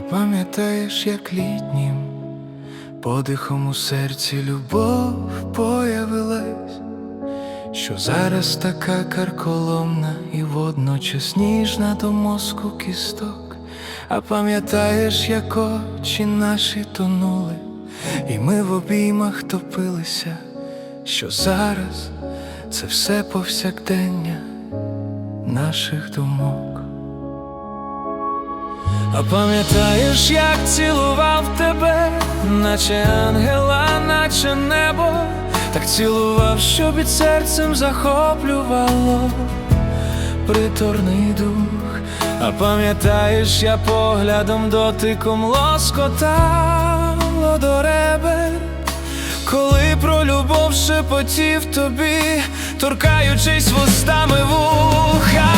Пам'ятаєш, як літнім подихом у серці любов появилась, що зараз така карколомна і водночас ніжна до мозку кісток. А пам'ятаєш, як очі наші тонули, і ми в обіймах топилися, що зараз це все повсякдення наших думок. А пам'ятаєш, як цілував тебе, наче ангела, наче небо, так цілував, що під серцем захоплювало приторний дух. А пам'ятаєш, я поглядом дотиком лоскотало до ребер, коли про любов шепотів тобі, торкаючись вустами вуха,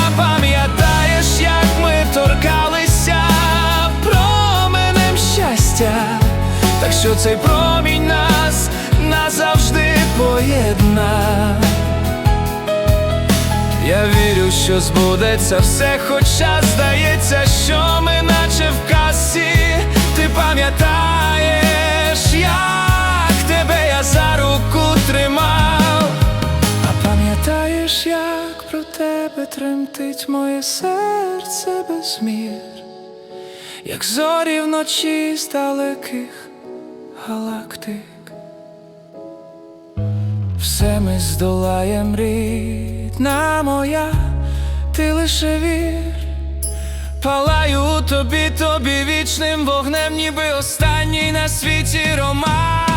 що цей промінь нас назавжди поєдна. Я вірю, що збудеться все, хоча здається, що ми наче в касі. Ти пам'ятаєш, як тебе я за руку тримав, а пам'ятаєш, як про тебе тремтить моє серце без мір, як зорі вночі з далеких галактик. Все ми здолаєм, рідна моя, ти лише вір, палаю тобі, тобі вічним вогнем, ніби останній на світі роман.